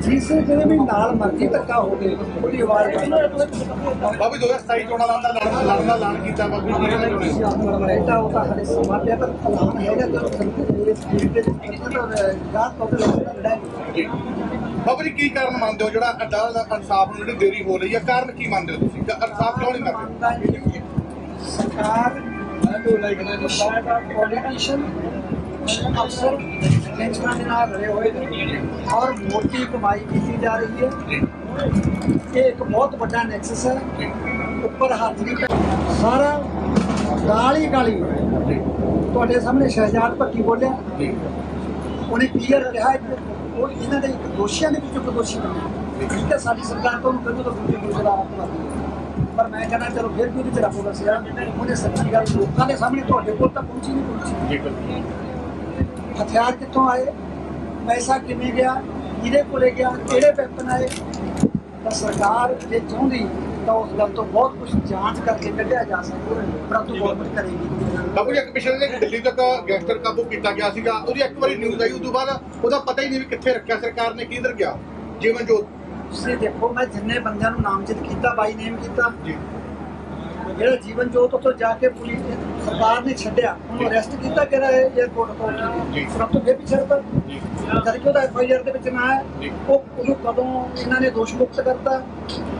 ਜਿਸ ਜਿਹੜੇ ਵੀ ਨਾਲ ਮਰਜ਼ੀ ਧੱਕਾ ਹੋਵੇ ਉਹਦੀ ਆਵਾਜ਼ ਬਾਬੀ 2027 ਚੋਣਾਂ ਦਾ ਲੜਨ ਦਾ ਐਲਾਨ ਕੀਤਾ ਬਾਬੀ ਜੀ ਨੇ ਬੈਠਾ ਉਹ ਤਾਂ ਹਲੇ ਸਮਾਂ ਪਿਆ ਪਰ ਐਲਾਨ ਹੈਗਾ ਕਿ ਉਹ ਸੰਪੂਰਨ ਚੀਜ਼ ਦੇ ਗਾਤ ਤੋਂ ਲੜਾਈ ਬਾਬੂ ਜੀ ਕੀ ਕਾਰਨ ਮੰਨਦੇ ਹੋ ਜਿਹੜਾ ਅਦਾਲਤ ਇਨਸਾਫ ਨੂੰ ਜਿਹੜੀ ਦੇਰੀ ਹੋ ਰਹੀ ਹੈ? ਕਾਰਨ ਕੀ ਮੰਨਦੇ ਹੋ ਤੁਸੀਂ? ਕਿ ਇਨਸਾਫ ਕਿਉਂ ਨਹੀਂ ਜੀ ਸਰਕਾਰ ਪੋਲੀਟੀਸ਼ੀਅਨ ਅਫਸਰ ਟੈਂਸ਼ਨਾਂ ਦੇ ਨਾਲ ਰਹੇ ਹੋਏ ਨੇ ਔਰ ਮੋਟੀ ਕਮਾਈ ਕੀਤੀ ਜਾ ਰਹੀ ਹੈ। ਇਹ ਇੱਕ ਬਹੁਤ ਵੱਡਾ ਨੈਕਸਸ ਹੈ। ਉੱਪਰ ਹੱਥ ਨਹੀਂ ਸਾਰਾ ਗਾਲੀ ਗਾਲੀ ਤੁਹਾਡੇ ਸਾਹਮਣੇ ਸ਼ਹਿਜਾਦ ਭੱਟੀ ਬੋਲਿਆ। ਉਹਨੇ ਕਲੀਅਰ ਰਿਹਾ ਕਿ ਉਹ ਇਹਨਾਂ ਦੇ ਇੱਕ ਦੋਸ਼ੀਆਂ ਦੇ ਵਿੱਚੋਂ ਦੋਸ਼ੀ ਬਣਿਆ ਠੀਕ ਹੈ, ਸਾਡੀ ਸਰਕਾਰ ਤੋਂ ਕਦੋਂ ਤੋਂ ਦੂਜੇ ਦੂਜੇ ਦਾ ਆਪ ਪਰ ਮੈਂ ਕਹਿੰਦਾ, ਚਲੋ ਫਿਰ ਵੀ ਉਹਦੇ ਚ ਰੱਬ ਦੱਸਿਆ ਉਹਨੇ ਸੱਚੀ ਗੱਲ ਲੋਕਾਂ ਦੇ ਸਾਹਮਣੇ ਤੁਹਾਡੇ ਕੋਲ ਤਾਂ ਪਹੁੰਚੀ ਨਹੀਂ ਪਹੁੰਚੀ। ਹਥਿਆਰ ਕਿੱਥੋਂ ਆਏ? ਪੈਸਾ ਕਿਵੇਂ ਗਿਆ? ਕਿਹਦੇ ਕੋਲੇ ਗਿਆ? ਕਿਹੜੇ ਵੈਪਨ ਆਏ? ਤਾਂ ਸਰਕਾਰ ਜੇ ਚਾਹੁੰਦੀ ਤਾਂ ਉਸ ਗੱਲ ਤੋਂ ਬਹੁਤ ਕੁਝ ਜਾਂਚ ਕਰਕੇ ਕੱਢਿਆ ਜਾ ਸਕਦਾ ਪਰੰਤੂ ਗਵਰਨਮੈਂਟ ਕਰੇਗੀ ਬਾਬੂ ਜੀ ਇੱਕ ਪਿਛਲੇ ਦਿਨ ਦਿੱਲੀ ਤੱਕ ਗੈਂਗਸਟਰ ਕਾਬੂ ਕੀਤਾ ਗਿਆ ਸੀਗਾ। ਉਹਦੀ ਇੱਕ ਵਾਰੀ ਨਿਊਜ਼ ਆਈ ਉਸ ਤੋਂ ਬਾਅਦ ਉਹਦਾ ਪਤਾ ਹੀ ਨਹੀਂ ਵੀ ਕਿੱਥੇ ਰੱਖਿਆ ਸਰਕਾਰ ਨੇ ਕਿੱਧਰ ਗਿਆ। ਜੀਵਨ ਜੋਤ। ਤੁਸੀਂ ਦੇਖੋ ਮੈਂ ਜਿੰਨੇ ਬੰਦਿਆਂ ਨੂੰ ਨਾਮਜ਼ਦ ਕੀਤਾ ਬਾਈ ਨੇਮ ਕੀਤਾ। ਜੀ। ਜਿਹੜਾ ਜੀਵਨ ਜੋਤ ਉੱਥੋਂ ਜਾ ਕੇ ਪੁਲਿਸ ਸਰਕਾਰ ਨੇ ਛੱਡਿਆ ਉਹਨੂੰ ਅਰੈਸਟ ਕੀਤਾ ਕਿਹੜਾ 에어ਪੋਰਟ ਤੋਂ? ਜੀ। ਉੱਥੇ ਸਭ ਤੋਂ ਪਿਛੜ ਪਰ ਜੀ। ਜਦ ਕਿ ਉਹਦਾ ਐਫਆਈਆਰ ਦੇ ਵਿੱਚ ਨਾ। ਹੈ ਉਹ ਉਹਨੂੰ ਕਦੋਂ ਇਹਨਾਂ ਨੇ ਦੋਸ਼ ਮੁਕਤ ਕਰਤਾ?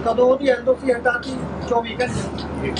ਕਦੋਂ ਉਹਦੀ ਐਲਓਸੀ ਹਟਾਤੀ 24 ਘੰਟੇ।